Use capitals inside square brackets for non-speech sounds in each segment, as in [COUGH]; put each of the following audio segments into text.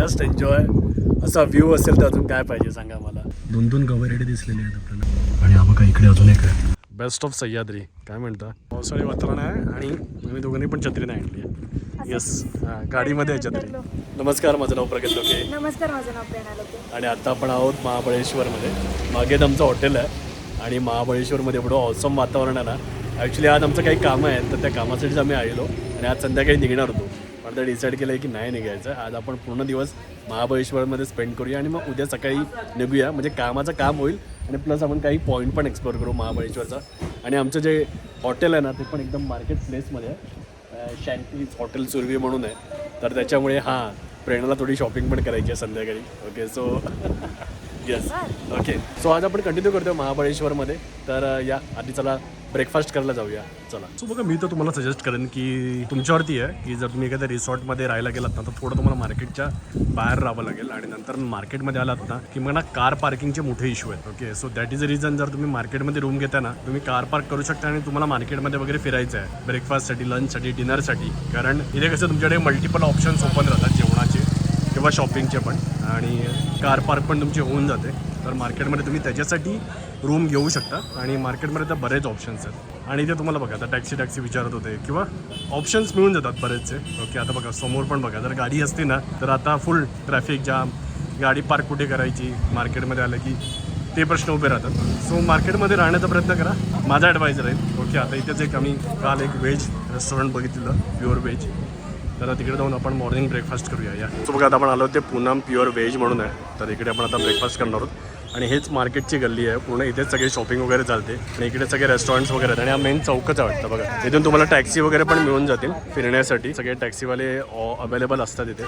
Just enjoy असा view असेल तर अजून काय पाहिजे सांगा मला. दोन दोन गवरेडे दिसलेले आहेत आपल्याला. आणि हा बघा इकडे अजून एक आहे. Best of Sahyadri. काय म्हणता? पावसाळी वातावरण आहे आणि आम्ही दोघांनी पण छत्री नाही आणली आहे. येस हां गाडीमध्ये आहे छत्री. नमस्कार माझं नाव प्रगत लोके. नमस्कार माझं नाव प्रेरणा लोके. आणि आता आपण आहोत महाबळेश्वरमध्ये. मागेच आमचं हॉटेल आहे आणि महाबळेश्वरमध्ये एवढं ऑसम वातावरण आहे ना. ॲक्च्युली आज आमचं काही कामं आहेत तर त्या कामासाठीच आम्ही आलेलो. आणि आज संध्याकाळी निघणार होतो. आता डिसाईड केलं आहे की नाही निघायचं. आज आपण पूर्ण दिवस महाबळेश्वरमध्ये स्पेंड करूया आणि मग उद्या सकाळी निघूया. म्हणजे कामाचं काम होईल आणि प्लस आपण काही पॉईंट पण एक्सप्लोर करू महाबळेश्वरचा. आणि आमचं जे हॉटेल आहे ना ते पण एकदम मार्केट प्लेसमध्ये आहे. शँकीज हॉटेल सुरवी म्हणून आहे. तर त्याच्यामुळे हां प्रेरणाला थोडी शॉपिंग पण करायची आहे संध्याकाळी. Okay so yes okay so आज आपण कंटिन्यू करतो महाबळेश्वरमध्ये. तर या आधी चला ब्रेकफास्ट करायला जाऊया. चला. सो बघा मी तर तुम्हाला सजेस्ट करेन की तुमच्यावरती आहे की जर तुम्ही एखाद्या रिसॉर्टमध्ये राहायला गेलात ना तर थोडं तुम्हाला मार्केटच्या बाहेर राहावं लागेल आणि नंतर मार्केटमध्ये आलात ना की मग ना कार पार्किंगचे मोठे इशू आहेत. Okay so that is a reason जर तुम्ही मार्केटमध्ये रूम घेता ना तुम्ही कार पार्क करू शकता आणि तुम्हाला मार्केटमध्ये वगैरे फिरायचं आहे. ब्रेकफास्टसाठी लंचसाठी डिनरसाठी कारण इथे कसं तुमच्याकडे मल्टिपल ऑप्शन्स ओपन राहतात जेवणाचे किंवा शॉपिंगचे पण. आणि कार पार्क पण तुमची होऊन जाते. तर मार्केटमध्ये तुम्ही त्याच्यासाठी रूम घेऊ शकता आणि मार्केटमध्ये तर बरेच ऑप्शन्स आहेत. आणि इथे तुम्हाला बघा आता टॅक्सी टॅक्सी विचारत होते किंवा ऑप्शन्स मिळून जातात बरेचसे. ओके आता बघा समोर पण बघा जर गाडी असते ना तर आता फुल ट्रॅफिक जाम गाडी पार्क कुठे करायची? मार्केटमध्ये आलं की ते प्रश्न उभे राहतात. सो मार्केटमध्ये राहण्याचा प्रयत्न करा. माझा ॲडवायझर आहे. ओके आता इथेच एक आम्ही काल एक व्हेज रेस्टॉरंट बघितलेलं प्युअर व्हेज तर तिकडे जाऊन आपण मॉर्निंग ब्रेकफास्ट करूया. या. सो बघा आता आपण आलो ते पूनम प्युअर व्हेज म्हणून आहे. तर इकडे आपण आता ब्रेकफास्ट करणार आहोत. आणि हेच मार्केटची गल्ली आहे. पूर्ण इथेच सगळे शॉपिंग वगैरे चालते. आणि इकडे सगळे रेस्टॉरंट्स वगैरे आहेत. आणि हा मेन चौकच वाटतं बघा. इथून तुम्हाला टॅक्सी वगैरे पण मिळून जातील फिरण्यासाठी. सगळे टॅक्सीवाले अवेलेबल असतात इथे.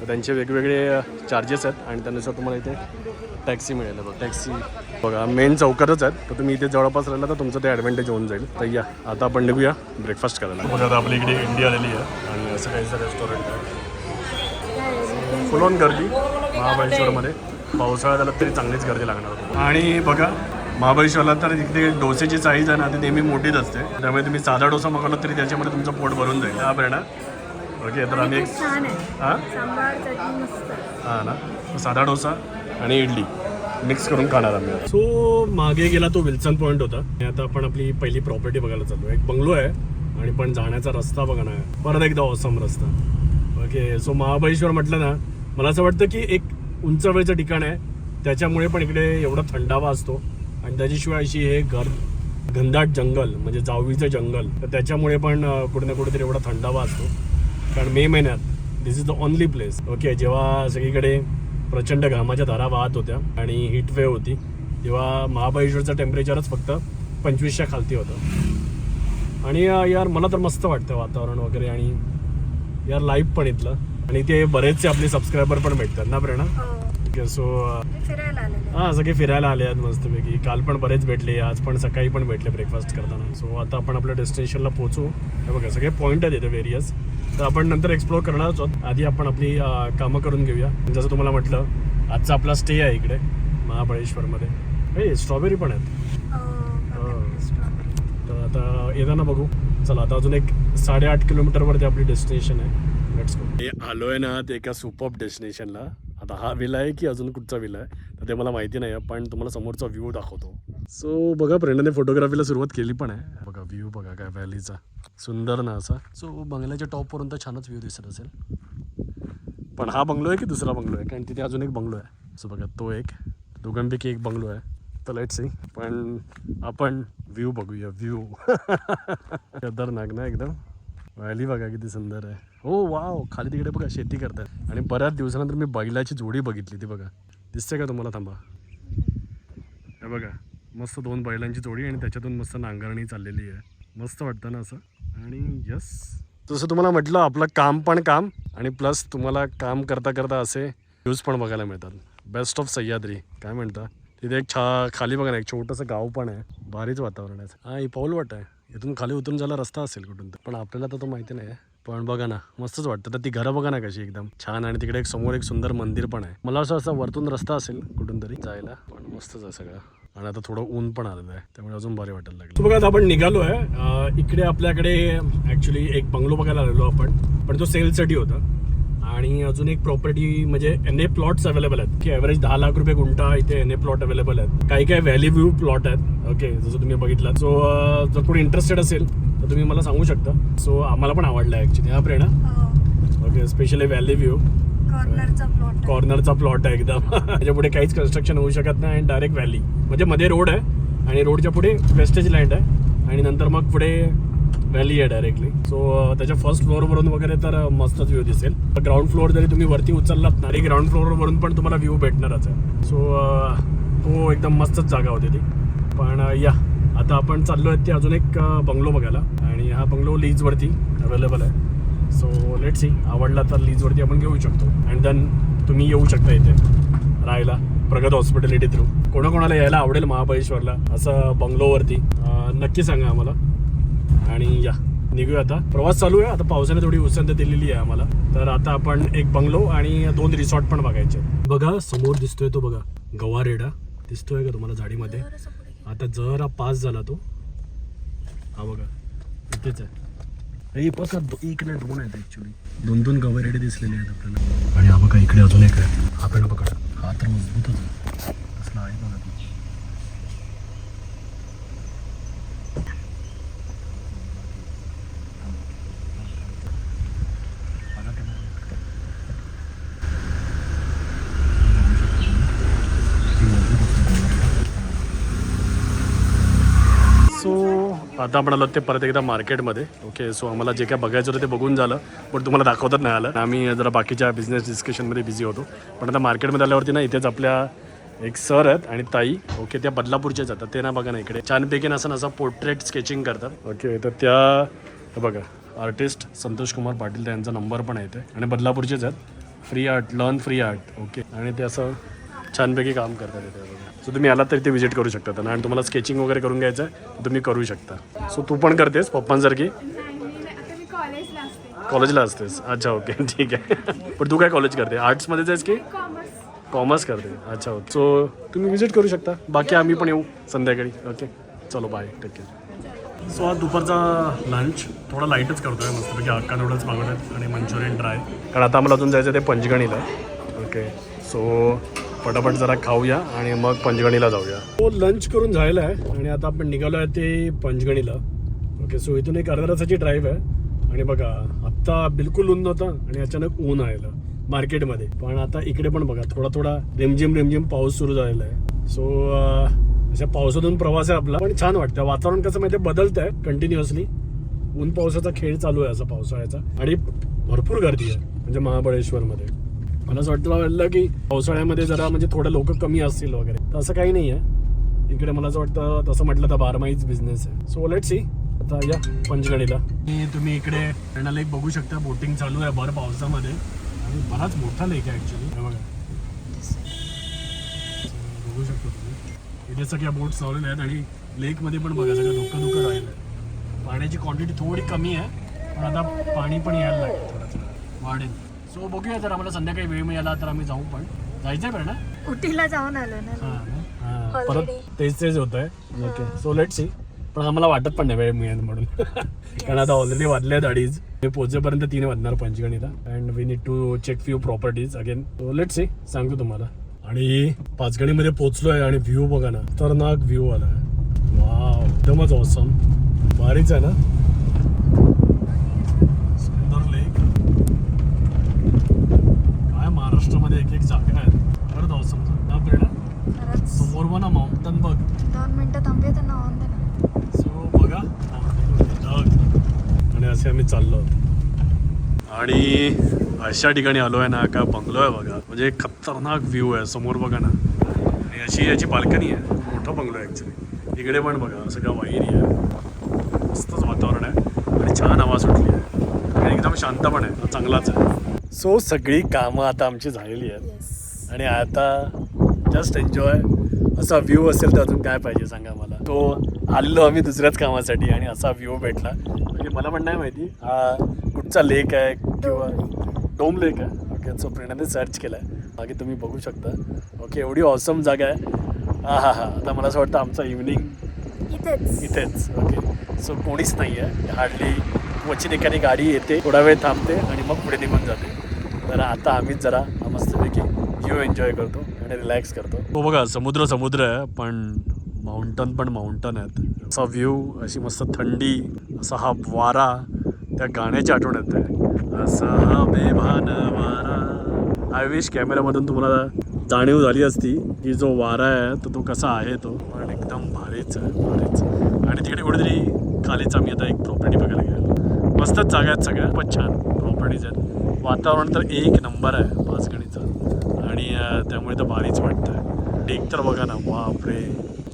तर त्यांचे वेगवेगळे चार्जेस आहेत. आणि त्यानुसार तुम्हाला इथे टॅक्सी मिळेल. बघा टॅक्सी बघा मेन चौकातच आहेत. तर तुम्ही इथे जवळपास राहिला तर तुमचं ते ॲडव्हान्टेज होऊन जाईल. तर या आता आपण निघूया. ब्रेकफास्ट करायला. बघा आता आपली इकडे इंडिया आलेली आहे. आणि असं काहीचं रेस्टॉरंट आहे. फुल ऑन गर्दी. महाबळेश्वरमध्ये. पावसाळ्यात आला तरी चांगलीच गर्दी लागणार होती. आणि बघा महाबळेश्वरला तर इकडे डोसेची साईज आहे ना ती नेहमी मोठीच असते. त्यामुळे तुम्ही साधा डोसा मागवला तरी त्याच्यामध्ये तुमचं पोट भरून जाईल. हा प्रेरणा ओके तर आम्ही एक हां? हां ना. साधा डोसा आणि इडली. मिक्स करून खाणार आम्ही सो मागे गेला तो विल्सन पॉईंट होता. आणि आता आपण आपली पहिली प्रॉपर्टी बघायला चाललो एक बंगलो आहे आणि पण जाण्याचा रस्ता बघा ना. परत एकदा ऑसम रस्ता. ओके सो महाबळेश्वर म्हटलं ना मला असं वाटतं की एक उंचवेचं ठिकाण आहे. त्याच्यामुळे पण इकडे एवढा थंडावा असतो. आणि त्याच्याशिवाय अशी हे घर घनदाट जंगल म्हणजे जावळीचं जंगल तर त्याच्यामुळे पण कुठे ना कुठेतरी एवढा थंडावा असतो. कारण मे महिन्यात this is the only place okay जेव्हा सगळीकडे प्रचंड घामाच्या धारा वाहत होत्या आणि हिट वेव होती तेव्हा महाबळेश्वरचं टेम्परेचरच फक्त पंचवीसच्या खालती होतं. आणि यार मला तर मस्त वाटतं वातावरण वगैरे आणि यार लाईव्ह पण इथलं. आणि ते बरेचसे आपले सबस्क्रायबर पण भेटतात ना प्रेरणा हो. ओके सो हां सगळे फिरायला आले आहेत मस्तपैकी. काल पण बरेच भेटले आज पण सकाळी पण भेटले ब्रेकफास्ट करताना. सो आता आपण आपल्या डेस्टिनेशनला पोहोचू. हे बघा सगळे पॉईंट आहेत इथे वेरियस तर आपण नंतर एक्सप्लोर करणारच आहोत. आधी आपण आपली कामं करून घेऊया. जसं तुम्हाला म्हटलं आजचा आपला स्टे आहे इकडे महाबळेश्वरमध्ये. हे स्ट्रॉबेरी पण आहेत. हो, तर आता येताना बघू. चला आता अजून एक साडेआठ किलोमीटरवरती आपली डेस्टिनेशन आहे. लेट्स गो हे आलो आहे ना ते एका सुपर डेस्टिनेशनला. आता हा विला आहे की अजून कुठचा विला आहे? तर ते मला माहिती नाही पण तुम्हाला समोरचा व्ह्यू दाखवतो. सो बघा फ्रेंडाने फोटोग्राफीला सुरुवात केली पण आहे. बघा व्ह्यू बघा काय व्हॅलीचा सुंदर ना असा. सो बंगल्याच्या टॉपवरून तर छानच व्ह्यू दिसत असेल. पण हा बंगलो आहे की दुसरा बंगलो आहे? कारण तिथे अजून एक बंगलो आहे. सो बघा तो एक. दोघांपैकी एक बंगलो आहे. तर लेट सी पण आपण व्ह्यू बघूया व्ह्यू खतरनाक [LAUGHS] ना एकदम. व्हॅली बघा किती सुंदर आहे. हो वाव खाली तिकडे बघा शेती करतात. आणि बऱ्याच दिवसानंतर मी बैलाची जोडी बघितली ती बघा. दिसते का तुम्हाला? थांबा. हे बघा मस्त दोन बैलांची जोडी आणि त्याच्यातून मस्त नांगरणी चाललेली आहे. मस्त वाटतं ना असं? आणि यस जसं तुम्हाला म्हटलं आपलं काम पण काम आणि प्लस तुम्हाला काम करता करता असे व्ह्यूज पण बघायला मिळतात. Best of Sahyadri. काय म्हणता? तिथे एक छा खाली बघा ना एक छोटंसं गाव पण आहे. भारीच वातावरण आहे. हा ही पाऊल वाट आहे. इथून खाली उतरून जायला रस्ता असेल कुठून तर. पण आपल्याला तर तो माहिती नाही. पण बघा ना मस्तच वाटतं. तर ती घरं बघा ना कशी एकदम छान आणि तिकडे एक समोर एक सुंदर मंदिर पण आहे. मला असं असं वरतून रस्ता असेल कुठून तरी जायला पण मस्तच आहे सगळं. आणि आता थोडं ऊन पण आलेलं आहे. त्यामुळे अजून भारी वाटायला लागलं. बघा आपण निघालो आहे. इकडे आपल्याकडे ॲक्च्युली एक बंगलो बघायला आलेलो आपण. पण तो सेलसाठी होता. आणि अजून एक प्रॉपर्टी म्हणजे एन ए प्लॉट्स अवेलेबल आहेत. की ॲव्हरेज दहा लाख रुपये गुंठा इथे एन ए प्लॉट अवेलेबल आहेत. काही काही व्हॅली व्ह्यू प्लॉट आहेत. ओके जसं तुम्ही बघितलं. सो जर कोणी इंटरेस्टेड असेल तर तुम्ही मला सांगू शकता. सो आम्हाला पण आवडलं आहे ॲक्च्युली हा Prerna? Okay specially valley view कॉर्नरचा plot कॉर्नरचा प्लॉट आहे. एकदम. [LAUGHS] त्याच्या पुढे काहीच कन्स्ट्रक्शन होऊ शकत नाही आणि डायरेक्ट व्हॅली म्हणजे मध्ये रोड आहे आणि रोडच्या पुढे वेस्टेज लँड आहे. आणि नंतर मग पुढे व्हॅली आहे डायरेक्टली सो त्याच्या फर्स्ट फ्लोअरवरून वगैरे तर मस्तच व्ह्यू दिसेल. ग्राउंड फ्लोअर जरी तुम्ही वरती उचललात ना ग्राउंड फ्लोअरवरून पण तुम्हाला व्ह्यू भेटणारच आहे. सो हो, तो एकदम मस्तच जागा होती ती. पण या आता आपण चाललो आहेत ते अजून एक बंगलो बघायला. आणि हा बंगलो लीजवरती अवेलेबल आहे. सो लेट सी आवडला तर लीजवरती आपण घेऊ शकतो. अँड देन तुम्ही येऊ शकता इथे राहायला प्रगत हॉस्पिटॅलिटी थ्रू कोणाकोणाला यायला आवडेल महाबळेश्वरला असं बंगलोवरती नक्की सांगा आम्हाला. आणि या निघूया आता. प्रवास चालू आहे. आता पावसाने थोडी उसंत दिलेली आहे आम्हाला. तर आता आपण एक बंगलो आणि दोन रिसॉर्ट पण बघायचे बघा समोर दिसतोय तो बघा. गवारेडा. दिसतोय का तुम्हाला झाडीमध्ये? आता जरा पास झाला तो. हा बघा. इथेच आहे. हे बघा दोन आहेत ऍक्च्युली दोन दोन गवारेडे दिसलेले आहेत आपल्याला. आणि हा बघा इकडे अजून एक आहे. हा पेड बघा. हा तर मजबूतच आहे. कसला आहे बघा बघा ते बघा. किती मजबूत असतं गवारेडा. सो आता आपण आलो ते परत एकदा मार्केटमध्ये. ओके सो आम्हाला जे काय बघायचं होतं ते बघून झालं पण तुम्हाला दाखवतात नाही आलं. आम्ही जरा बाकीच्या बिझनेस डिस्कशनमध्ये बिझी होतो. पण आता मार्केटमध्ये आल्यावरती ना इथेच आपल्या एक सर आहेत आणि ताई. ओके त्या बदलापूरच्या जातात ते ना बघा ना इकडे. छानपैकी असं असं पोर्ट्रेट स्केचिंग करतात. ओके तर त्या बघा आर्टिस्ट संतोष कुमार पाटील त्यांचा नंबर पण आहे ते आणि बदलापूरचेच आहेत. Free art learn free art okay आणि ते असं छानपैकी काम करतात इथे. बघा सो तुम्ही आलात तरी ते व्हिजिट करू शकता. त्यांना आणि तुम्हाला स्केचिंग वगैरे करून घ्यायचं आहे तुम्ही करू शकता. सो तू पण करतेस पप्पांसारखी? कॉलेजला असते कॉलेजला असतेस. अच्छा ओके [LAUGHS] ठीक आहे. पण तू काय कॉलेज करते? आर्ट्समध्येच आहेस की? कॉमर्स कॉमर्स करते. अच्छा ओके सो तुम्ही व्हिजिट करू शकता. बाकी आम्ही पण येऊ संध्याकाळी. ओके चलो बाय टेक केअर सो आज दुपारचा लंच थोडा लाईटच करतो आहे मस्तपैकी हक्का नूडल्स मागवतात आणि मंचुरियन ड्राय कारण आता आम्हाला अजून जायचं ते पंचगणीला. ओके सो पटापट जरा खाऊया आणि मग पंचगणीला जाऊया. तो लंच करून झालेला आहे आणि आता आपण निघालो आहे ते पंचगणीला. ओके सो इथून एक अर्ध्या तासाची ड्राईव्ह आहे. आणि बघा आत्ता बिलकुल ऊन नव्हता आणि अचानक ऊन आलेलं मार्केटमध्ये. पण आता इकडे पण बघा थोडा थोडा रिमझिम रिमझिम पाऊस सुरू झालेला आहे. सो अशा पावसातून प्रवास आहे आपला. पण छान वाटतं वातावरण कसं माहिती बदलत आहे कंटिन्युअसली ऊन पावसाचा खेळ चालू आहे असा पावसाळ्याचा. आणि भरपूर गर्दी आहे म्हणजे महाबळेश्वरमध्ये. मला असं वाटतं वाटलं की पावसाळ्यामध्ये जरा म्हणजे थोडं लोक कमी असतील वगैरे. तर असं काही नाही आहे इकडे मला असं वाटतं तसं म्हटलं तर बारमाहीच बिझनेस आहे. सो लेट सी आता या पंचगणीला. तुम्ही इकडे पेंडा लेक बघू शकता बोटिंग चालू आहे भर पावसामध्ये. आणि बराच मोठा लेक आहे ॲक्च्युली बघा. बघू शकता तुम्ही. इथे सगळ्या बोट्स लावलेल्या आहेत आणि लेकमध्ये पण बघा सगळं धोका धुकं राहिलं आहे पाण्याची क्वांटिटी थोडी कमी आहे पण आता पाणी पण यायला लागेल थोडं थोडं वाढेल. सो बघूया जर आम्हाला संध्याकाळी वेळ मिळाला तर आम्ही जाऊ पण जायचं आहे ना? उटीला जाऊन आलो ना हां ना? हां. परत. तेच तेच होत आहे ओके सो लेट सी पण आम्हाला वाटत पण नाही वेळ मिळेल म्हणून. [LAUGHS] कारण आता ऑलरेडी वाजले अडीच. मी पोहोचेपर्यंत तीन वाजणार पंचगणीला and we need to check few properties again so let see सांगतो तुम्हाला. आणि पाचगणीमध्ये पोहोचलोय आणि व्ह्यू बघा ना. खतरनाक व्ह्यू आला वाव एकदमच ऑसम भारीच आहे ना सुंदर लेक काय महाराष्ट्रामध्ये एक एक जागा आहेत. खरंच ऑसम ना प्रेरणा. समोर पण माउंटन बघ. दोन मिनिटं थांबूया त्यांना ऑन दे ना. सो बघा ढग. आणि असे आम्ही चाललो. आणि अशा ठिकाणी आलो आहे ना का बंगलो आहे बघा. म्हणजे खतरनाक व्ह्यू आहे समोर बघा ना. आणि अशी याची बाल्कनी आहे. मोठा बंगलो आहे ॲक्च्युली इकडे पण बघा सगळं वायरी आहे. मस्तच वातावरण आहे. आणि छान हवा सुटली आहे. आणि एकदम शांत पण आहे. चांगलाच आहे. सो सगळी कामं आता आमची झालेली आहेत. आणि आता जस्ट एन्जॉय असा व्ह्यू असेल तर अजून काय पाहिजे सांगा मला? तो आलेलो आम्ही दुसऱ्याच कामासाठी आणि असा व्ह्यू भेटला. म्हणजे मला पण नाही माहिती. हा कुठचा लेक आहे किंवा डोम लेक आहे? ओके सो प्रेरणाने सर्च केला आहे बाकी तुम्ही बघू शकता. ओके एवढी ऑसम जागा आहे. हा हा हा. आता मला असं वाटतं आमचा इव्हनिंग इथेच. इथेच. ओके सो कोणीच नाही आहे हार्डली क्वचित एखादी गाडी येते थोडा वेळ थांबते आणि मग पुढे निघून जाते. तर आता आम्हीच जरा मस्तपैकी व्ह्यू एन्जॉय करतो आणि रिलॅक्स करतो. हो बघा समुद्र समुद्र आहे पण माउंटन पण माउंटन आहेत. असा व्ह्यू अशी मस्त थंडी असा हा वारा त्या गाण्याची आठवण येते. असा बेभान वारा. आय विश कॅमेऱ्यामधून तुम्हाला जाणीव झाली असती की जो वारा आहे तो तो कसा आहे तो. पण एकदम भारीच आहे भारीच आणि तिकडे कुठेतरी खालीच आम्ही आता एक प्रॉपर्टी बघायला गेलो मस्तच जागा आहेत सगळ्या खूपच छान प्रॉपर्टीज आहेत. वातावरण तर एक नंबर आहे पाचगणीचं. आणि त्यामुळे तर भारीच वाटतं टेक तर बघा ना बापरे.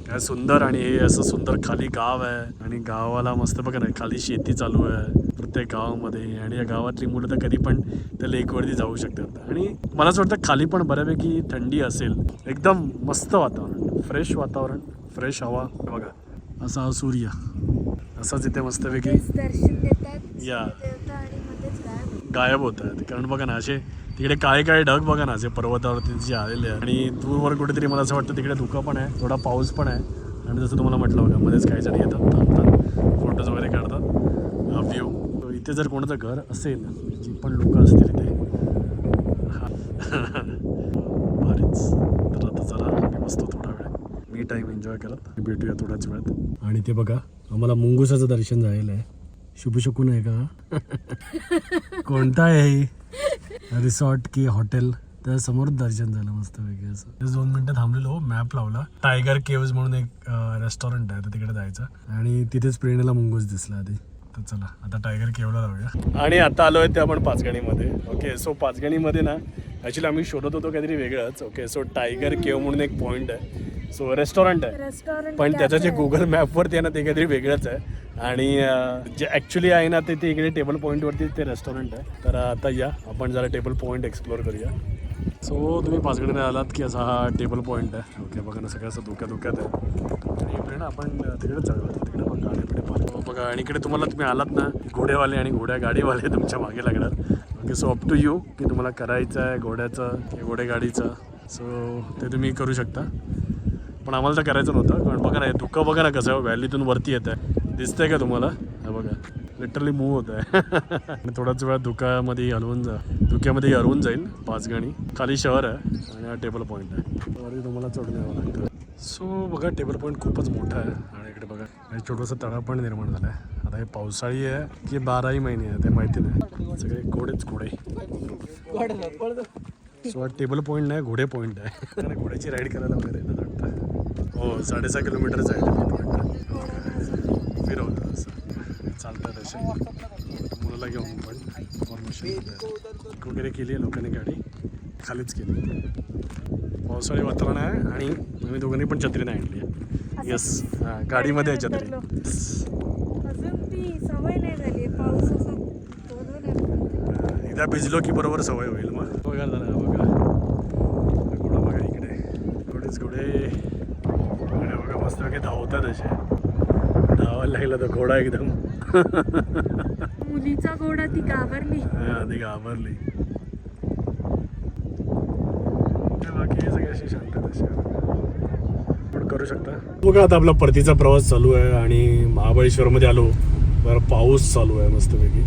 काय सुंदर आणि हे असं सुंदर खाली गाव आहे. आणि गावाला मस्त बघा ना खाली शेती चालू आहे. प्रत्येक गावामध्ये. आणि या गावातली मुलं तर कधी पण त्या लेकवरती जाऊ शकतात. आणि मला असं वाटतं खाली पण बऱ्यापैकी थंडी असेल. एकदम मस्त वातावरण. फ्रेश वातावरण फ्रेश हवा. बघा असा सूर्य. असाच इथे मस्तपैकी तेच दर्शन देतात या. गायब. होत आहेत. कारण बघा ना असे तिकडे काळे काळे ढग बघा ना असे पर्वतावरती जे आलेले आहे आणि दूरवर कुठेतरी मला असं वाटतं तिकडे धुकं पण आहे थोडा पाऊस पण आहे. आणि जसं तुम्हाला म्हटलं बघा मध्येच काही जण येतात थांबतात फोटोज वगैरे काढतात. व्ह्यू इथे जर कोणाचं घर असेल जी पण लोक असतील इथे हा. भारीच तर आता चला आम्ही बसतो थोडा वेळ मी टाईम एन्जॉय करत. भेटूया थोड्याच वेळात. आणि ते बघा आम्हाला मुंगुसाचं दर्शन झालेलं आहे. शुभ शकून आहे का? कोणता आहे रिसॉर्ट की हॉटेल त्या समोर दर्शन झालं मस्त वेगळं असं. दोन मिनिटं थांबलेलो मॅप लावला. टायगर केव्ज म्हणून एक रेस्टॉरंट आहे तर तिकडे जायचं. आणि तिथेच प्रेरणेला मुंगूस दिसला आधी. तर चला आता टायगर केवला जाऊया. आणि आता आलो आहे ते आपण पाचगणीमध्ये. ओके सो पाचगणीमध्ये ना ॲक्च्युली आम्ही शोधत होतो काहीतरी वेगळंच. ओके सो टायगर केव म्हणून एक पॉईंट आहे. सो रेस्टॉरंट आहे. पण त्याचं जे गुगल मॅपवरती आहे ना ते काहीतरी वेगळंच आहे. आणि जे ॲक्च्युली आहे ना ते ते इकडे टेबल पॉईंटवरती ते रेस्टॉरंट आहे. तर आता या. आपण जरा टेबल पॉईंट एक्सप्लोअर करूया. सो तुम्ही पाचगडीने आलात की असा हा टेबल पॉईंट आहे. ओके बघा ना सगळं असं धोक्या धोक्यात आहे. आणि इकडे ना आपण तिकडे जाऊया तिकडे पण गाडी पाहतो. बघा आणि इकडे तुम्हाला तुम्ही आलात ना घोडेवाले आणि घोड्या गाडीवाले तुमच्या मागे लागणार. Okay so up to you की तुम्हाला करायचं आहे घोड्याचं की घोडेगाडीचं. सो ते तुम्ही करू शकता. पण आम्हाला तर करायचं नव्हतं. कारण बघा ना धुकं बघा ना कसं व्हॅलीतून वरती येत आहे दिसतंय का तुम्हाला? हे बघा. लिटरली मूव होत आहे आणि थोड्याच वेळात धुक्यामध्ये हलवून जा. धुक्यामध्ये हलवून जाईल पाच गणी. खाली शहर आहे आणि हा टेबल पॉईंट आहे. वरती तुम्हाला चढून यावं लागतं. सो बघा टेबल पॉईंट खूपच मोठा आहे. आणि इकडे बघा. आणि छोटंसं तळा पण निर्माण झालं आहे आता हे पावसाळी आहे की बाराही महिने आहे ते माहिती नाही. सगळे घोडेच घोडे. सो हा टेबल पॉईंट नाही घोडे पॉईंट आहे. आणि [LAUGHS] घोड्याची राईड करायला वगैरे वाटतं. हो साडेसहा किलोमीटरचं आहे फिरवतं असं. चालतं तसे. मुलाला घेऊन पण फॉर्मेशन वगैरे केली आहे लोकांनी गाडी. खालीच केली. पावसाळी वातावरण आहे आणि आम्ही दोघांनी पण छत्री नाही आणली आहे. येस हां गाडीमध्ये आहे छत्री. एकदा भिजलो की बरोबर सवय होईल मग. बघा जरा बघा घोडा बघा इकडे घोडेच घोडे घोडे बघा मस्त वगैरे धावतात असे. धावायला लागला तो घोडा एकदम. मुलीचा घोडा ती घाबरली. आधी घाबरली. ते बाकी हे सगळे शांत करू शकता. बघा आता आपला परतीचा प्रवास चालू आहे आणि महाबळेश्वरमध्ये आलो. बरं पाऊस चालू आहे मस्तपैकी.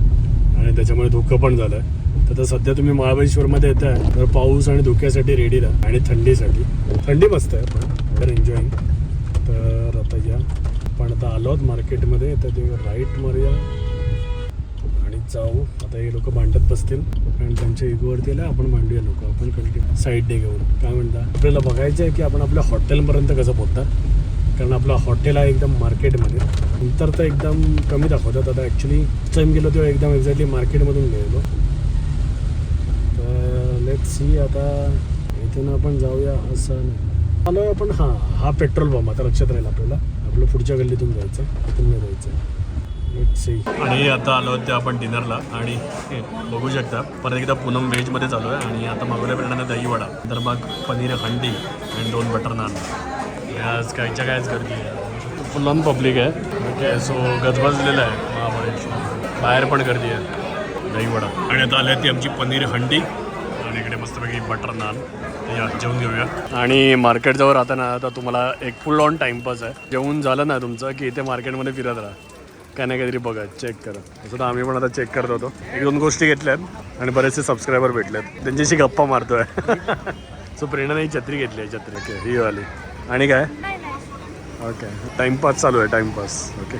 आणि त्याच्यामुळे धुकं पण झालं आहे तर आता सध्या तुम्ही महाबळेश्वरमध्ये येत आहे. तर पाऊस आणि धुक्यासाठी रेडी राहा. आणि थंडीसाठी. थंडी मस्त आहे पण तर एन्जॉईंग घ्या पण आता आलो आहोत मार्केटमध्ये तर ते राईट मारूया आणि जाऊ. आता हे लोक भांडत बसतील. कारण त्यांच्या इगोवरती आलं आपण भांडूया नको आपण कंटिन्यू साईडने घेऊन. काय म्हणता? आपल्याला बघायचं आहे की आपण आपल्या हॉटेलपर्यंत कसं पोहोचतात. कारण आपलं हॉटेल आहे एकदम मार्केटमध्ये नंतर तर एकदम कमी दाखवतात. आता ॲक्च्युली टाईम गेलो तेव्हा एकदम एक्झॅक्टली मार्केटमधून गेलो तर लेट सी आता इथून आपण जाऊया असं नाही. आलो आपण. हां हा पेट्रोल पंप आता लक्षात राहील आपल्याला. आपलं पुढच्या गल्लीतून जायचं नाही जायचं आणि आता आलो ते आपण डिनरला. आणि बघू शकता. परत एकदा पूनम व्हेजमध्ये चालू आहे. आणि आता मागवल्या प्रमाणे दही वडा तर मग पनीर हंडी आणि दोन बटर नान. आज कायच्या कायच गर्दी आहे? फुल ऑन पब्लिक आहे. ओके सो गजबजलेलं आहे. महाबळेश्वर. बाहेर पण गर्दी आहे. दही वडा. आणि आता आली ती आमची पनीर हंडी. आणि इकडे मस्तपैकी बटर नान. या जेवून घेऊया. आणि मार्केटजवळ राहताना आता तुम्हाला एक फुल ऑन टाइमपास आहे. जेवून झालं ना तुमचं की इथे मार्केटमध्ये फिरत राहा. काय नाही काहीतरी बघा चेक करा. असं तर आम्ही पण आता चेक करत होतो. एक दोन गोष्टी घेतल्यात आणि बरेचसे सबस्क्रायबर भेटलेत. त्यांच्याशी गप्पा मारतोय. [LAUGHS] सो प्रेरणाने ही छत्री घेतली आहे छत्री. ओके ही वाली. आणि काय? नाही नाही. ओके टाइमपास चालू आहे टाइमपास ओके